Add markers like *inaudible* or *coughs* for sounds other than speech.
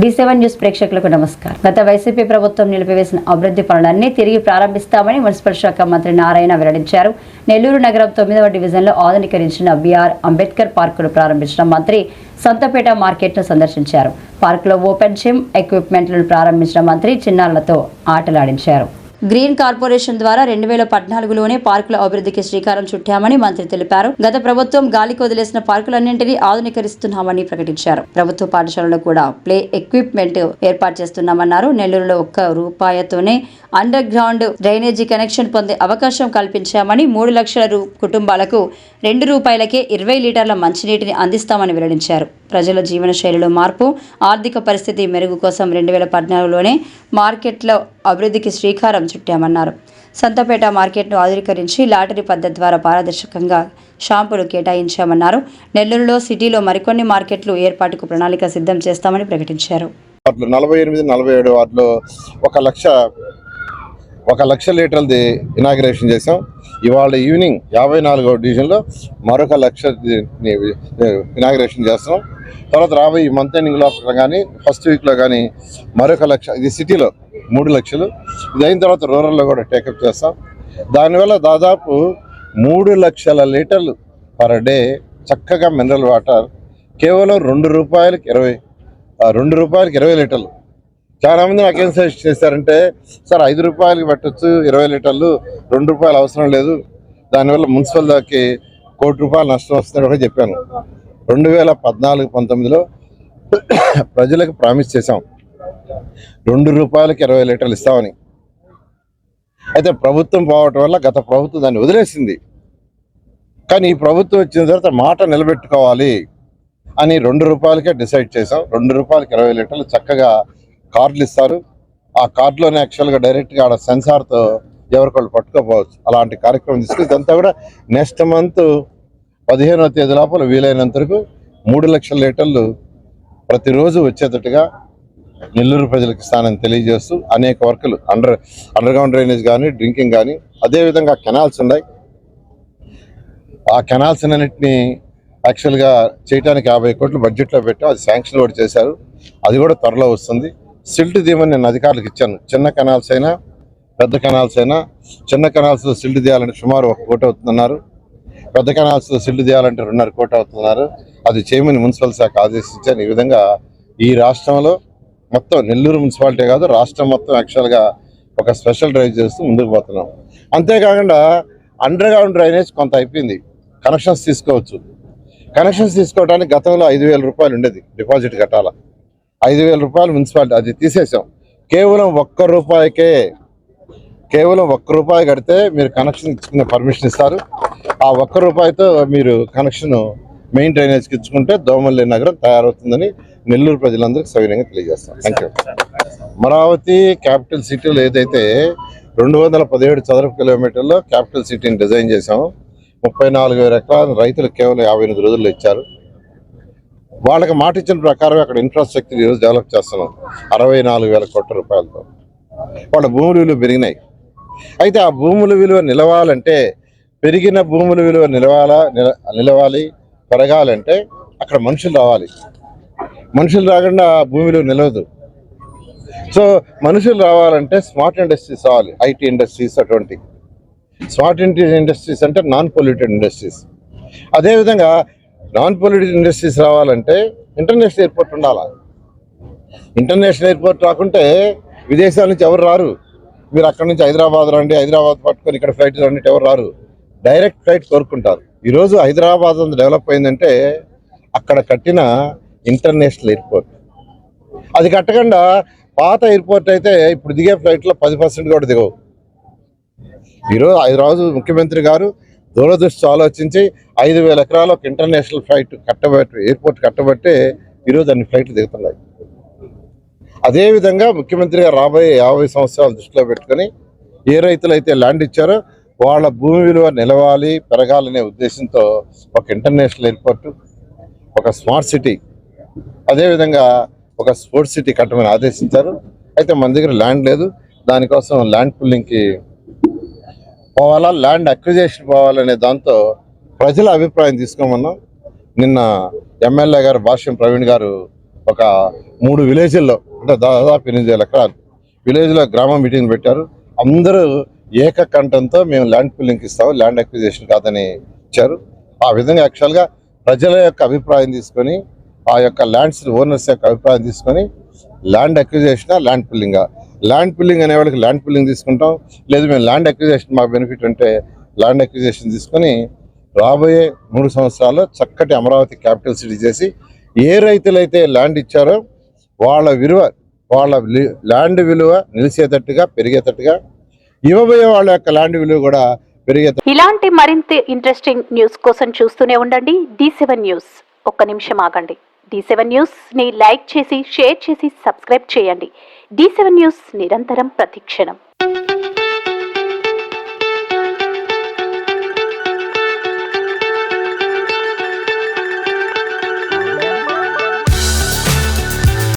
D seven news ప్రేక్షకులకు నమస్కారం. గత వైసీపీ ప్రభుత్వం నిలిపివేసిన అభివృద్ధి పనులన్నీ తిరిగి ప్రారంభిస్తామని మున్సిపల్ శాఖ మంత్రి నారాయణ వెల్లడించారు. నెల్లూరు నగరం తొమ్మిదవ డివిజన్లో ఆధునీకరించిన బీఆర్ అంబేద్కర్ పార్కును ప్రారంభించిన మంత్రి సంతపేట మార్కెట్ను సందర్శించారు. పార్కులో ఓపెన్ జిమ్ ఎక్విప్మెంట్లను ప్రారంభించిన మంత్రి చిన్నారులతో ఆటలాడించారు. గ్రీన్ కార్పొరేషన్ ద్వారా రెండు వేల పద్నాలుగులోనే పార్కుల అభివృద్ధికి శ్రీకారం చుట్టామని మంత్రి తెలిపారు. గత ప్రభుత్వం గాలికి వదిలేసిన పార్కులన్నింటినీ ఆధునీకరిస్తున్నామని ప్రకటించారు. ప్రభుత్వ పాఠశాలలో కూడా ప్లే ఎక్విప్మెంట్ ఏర్పాటు చేస్తున్నామన్నారు. నెల్లూరులో ఒక్క రూపాయతోనే అండర్ గ్రౌండ్ డ్రైనేజీ కనెక్షన్ పొందే అవకాశం కల్పించామని మూడు లక్షల రూ- కుటుంబాలకు రెండు రూపాయలకే ఇరవై లీటర్ల మంచినీటిని అందిస్తామని వెల్లడించారు. ప్రజల జీవన శైలిలో మార్పు ఆర్థిక పరిస్థితి మెరుగు కోసం రెండు వేల పద్నాలుగులోనే మార్కెట్లో అభివృద్ధికి శ్రీకారం చుట్టామన్నారు. సంతపేట మార్కెట్ను ఆధునీకరించి లాటరీ పద్ధతి ద్వారా పారదర్శకంగా షాంపులు కేటాయించామన్నారు. నెల్లూరులో సిటీలో మరికొన్ని మార్కెట్లు ఏర్పాటుకు ప్రణాళిక సిద్ధం చేస్తామని ప్రకటించారు. నలభై ఎనిమిది నలభై ఏడు వార్డులో ఒక లక్ష ఒక లక్ష లీటర్లది ఇనాగ్రేషన్ చేసాం ఇవాళ ఈవినింగ్ యాభై నాలుగో డివిజన్లో మరొక లక్ష ఇనాగ్రేషన్ చేస్తున్నాం. తర్వాత రాబోయే మంత్ మంత్ ఎండింగ్లో కానీ ఫస్ట్ వీక్లో కానీ మరొక లక్ష ఇది సిటీలో మూడు లక్షలు. ఇది అయిన తర్వాత రూరల్లో కూడా టేకప్ చేస్తాం. దానివల్ల దాదాపు మూడు లక్షల లీటర్లు పర్ డే చక్కగా మినరల్ వాటర్ కేవలం రెండు రూపాయలకి ఇరవై రెండు రూపాయలకి ఇరవై లీటర్లు. చాలా మంది నాకేం సజెస్ట్ చేశారంటే సార్ ఐదు రూపాయలకి పెట్టచ్చు ఇరవై లీటర్లు రెండు రూపాయలు అవసరం లేదు. దానివల్ల మున్సిపల్ దాకి కోటి రూపాయలు నష్టం వస్తుందని కూడా చెప్పాను. రెండు వేల పద్నాలుగు పంతొమ్మిదిలో *coughs* ప్రజలకు ప్రామిస్ చేశాం. రెండు రూపాయలకి ఇరవై లీటర్లు ఇస్తామని. అయితే ప్రభుత్వం పోవటం వల్ల గత ప్రభుత్వం దాన్ని వదిలేసింది. కానీ ఈ ప్రభుత్వం వచ్చిన తర్వాత మాట నిలబెట్టుకోవాలి అని రెండు రూపాయలకే డిసైడ్ చేసాం రెండు రూపాయలకి ఇరవై లీటర్లు చక్కగా కార్డులు ఇస్తారు. ఆ కార్డులోనే యాక్చువల్గా డైరెక్ట్గా ఆడ సెన్సార్తో ఎవరికొళ్ళు పట్టుకోపోవచ్చు. అలాంటి కార్యక్రమం తీసుకుని ఇదంతా కూడా నెక్స్ట్ మంత్ పదిహేనవ తేదీ లోపల వీలైనంత వరకు మూడు లక్షల లీటర్లు ప్రతిరోజు వచ్చేటట్టుగా నెల్లూరు ప్రజలకు ఇస్తానని తెలియజేస్తూ అనేక వర్కులు అండర్ అండర్ గ్రౌండ్ డ్రైనేజ్ కానీ డ్రింకింగ్ కానీ అదేవిధంగా కెనాల్స్ ఉన్నాయి. ఆ కెనాల్స్ అన్నింటినీ యాక్చువల్గా చేయడానికి యాభై కోట్లు బడ్జెట్లో పెట్టాం. అది శాంక్షన్ కూడా చేశారు. అది కూడా త్వరలో వస్తుంది. సిల్ట్ తీయమని నేను అధికారులకు ఇచ్చాను. చిన్న కెనాల్స్ అయినా పెద్ద కెనాల్స్ అయినా చిన్న కెనాల్స్లో సిల్ట్ తీయాలంటే సుమారు ఒక కోటి అవుతుందన్నారు. పెద్ద కెనాల్స్లో సిల్ట్ తీయాలంటే రెండున్నర కోటి అవుతున్నారు అది చేయమని మున్సిపల్ శాఖ ఆదేశించాను. ఈ విధంగా ఈ రాష్ట్రంలో మొత్తం నెల్లూరు మున్సిపాలిటీ కాదు రాష్ట్రం మొత్తం యాక్చువల్గా ఒక స్పెషల్ డ్రైవ్ చేస్తూ ముందుకు పోతున్నాం. అంతేకాకుండా అండర్ గ్రౌండ్ డ్రైనేజ్ కొంత అయిపోయింది. కనెక్షన్స్ తీసుకోవచ్చు. కనెక్షన్స్ తీసుకోవడానికి గతంలో ఐదు వేల రూపాయలు ఉండేది డిపాజిట్ కట్టాలా. ఐదు వేల రూపాయలు మున్సిపాలిటీ అది తీసేసాం. కేవలం ఒక్క రూపాయికే కేవలం ఒక్క రూపాయి కడితే మీరు కనెక్షన్ ఇచ్చుకునే పర్మిషన్ ఇస్తారు. ఆ ఒక్క రూపాయితో మీరు కనెక్షన్ మెయిన్ డ్రైనేజ్కి ఇచ్చుకుంటే దోమల్లి నగరం తయారవుతుందని నెల్లూరు ప్రజలందరికీ సవినయంగా తెలియజేస్తాం. థ్యాంక్ యూ అమరావతి క్యాపిటల్ సిటీలో ఏదైతే రెండు వందల పదిహేడు చదరపు కిలోమీటర్లో క్యాపిటల్ సిటీని డిజైన్ చేశాము ముప్పై నాలుగు వేల ఎకరాలు రైతులు కేవలం యాభై ఎనిమిది రోజుల్లో ఇచ్చారు. వాళ్ళకి మాట ఇచ్చిన ప్రకారం అక్కడ ఇన్ఫ్రాస్ట్రక్చర్ ఈరోజు డెవలప్ చేస్తున్నాం. అరవై నాలుగు వేల కోట్ల రూపాయలతో. వాళ్ళ భూముల విలువ పెరిగినాయి. అయితే ఆ భూముల విలువ నిలవాలంటే పెరిగిన భూముల విలువ నిలవాలా నిల నిలవాలి పెరగాలంటే అక్కడ మనుషులు రావాలి. మనుషులు రాకుండా ఆ భూమి విలువ నిలవదు. సో మనుషులు రావాలంటే స్మార్ట్ ఇండస్ట్రీస్ రావాలి. ఐటీ ఇండస్ట్రీస్ అటువంటి. స్మార్ట్ ఇండస్ట్రీస్ అంటే నాన్ పొల్యూటెడ్ ఇండస్ట్రీస్ అదేవిధంగా నాన్ పొల్యూటెడ్ ఇండస్ట్రీస్ రావాలంటే ఇంటర్నేషనల్ ఎయిర్పోర్ట్ ఉండాలా? ఇంటర్నేషనల్ ఎయిర్పోర్ట్ రాకుంటే విదేశాల నుంచి ఎవరు రారు? మీరు అక్కడ నుంచి హైదరాబాద్ రండి హైదరాబాద్ పట్టుకొని ఇక్కడ ఫ్లైట్ రండి ఎవరు రారు? డైరెక్ట్ ఫ్లైట్ కోరుకుంటారు. ఈరోజు హైదరాబాద్ అంత డెవలప్ అయిందంటే అక్కడ కట్టిన ఇంటర్నేషనల్ ఎయిర్పోర్ట్. అది కట్టకుండా పాత ఎయిర్పోర్ట్ అయితే ఇప్పుడు దిగే ఫ్లైట్లో పది పర్సెంట్ కూడా దిగవు. ఈరోజు రోజు ముఖ్యమంత్రి గారు దూరదృష్టి ఆలోచించి ఐదు వేల ఎకరాలకు ఒక ఇంటర్నేషనల్ ఫ్లైట్ కట్టబెట్టి ఎయిర్పోర్ట్ కట్టబట్టే ఈరోజు అన్ని ఫ్లైట్లు దిగుతున్నాయి. అదేవిధంగా ముఖ్యమంత్రిగా రాబోయే యాభై సంవత్సరాలు దృష్టిలో పెట్టుకొని ఏ రైతులైతే ల్యాండ్ ఇచ్చారో వాళ్ళ భూమి విలువ నిలవాలి పెరగాలనే ఉద్దేశంతో ఒక ఇంటర్నేషనల్ ఎయిర్పోర్ట్ ఒక స్మార్ట్ సిటీ అదేవిధంగా ఒక స్పోర్ట్స్ సిటీ కట్టమని ఆదేశించారు. అయితే మన దగ్గర ల్యాండ్ లేదు. దానికోసం ల్యాండ్ పుల్లింగ్కి పోవాలా? ల్యాండ్ అక్విజేషన్ పోవాలనే దాంతో ప్రజల అభిప్రాయం తీసుకోమన్నాం. నిన్న ఎమ్మెల్యే గారు భాష్యం ప్రవీణ్ గారు ఒక మూడు విలేజ్ల్లో అంటే దాదాపు ఎనిమిది వేల ఎకరాలు విలేజ్లో గ్రామ మీటింగ్ పెట్టారు. అందరూ ఏకకంఠంతో మేము ల్యాండ్ పుల్లింగ్ ఇస్తాము ల్యాండ్ అక్విజేషన్ కాదని ఇచ్చారు. ఆ విధంగా యాక్చువల్గా ప్రజల యొక్క అభిప్రాయం తీసుకొని ఆ యొక్క ల్యాండ్స్ ఓనర్స్ యొక్క అభిప్రాయం తీసుకొని ల్యాండ్ అక్విజిషన్ ల్యాండ్ పుల్లింగా ల్యాండ్ పిల్లింగ్ అనే వాళ్ళకి ల్యాండ్ పిల్లింగ్ తీసుకుంటాం. లేదు మేము ల్యాండ్ అక్విజేషన్ మాకు బెనిఫిట్ ఉంటే ల్యాండ్ అక్విజేషన్ తీసుకొని రాబోయే మూడు సంవత్సరాల్లో చక్కటి అమరావతి క్యాపిటల్ సిటీ చేసి ఏ రైతులైతే ల్యాండ్ ఇచ్చారో వాళ్ళ విలువ వాళ్ళ ల్యాండ్ విలువ నిలిచేటట్టుగా పెరిగేటట్టుగా ఇవ్వబోయే వాళ్ళ యొక్క ల్యాండ్ విలువ కూడా పెరిగే ఇలాంటి మరింత ఇంట్రెస్టింగ్ న్యూస్ కోసం చూస్తూనే ఉండండి. డి సెవెన్ న్యూస్ ఒక్క నిమిషం ఆగండి. డి సెవెన్ న్యూస్ని లైక్ చేసి షేర్ చేసి సబ్స్క్రైబ్ చేయండి. డి సెవెన్ న్యూస్ నిరంతరం ప్రతిక్షణం.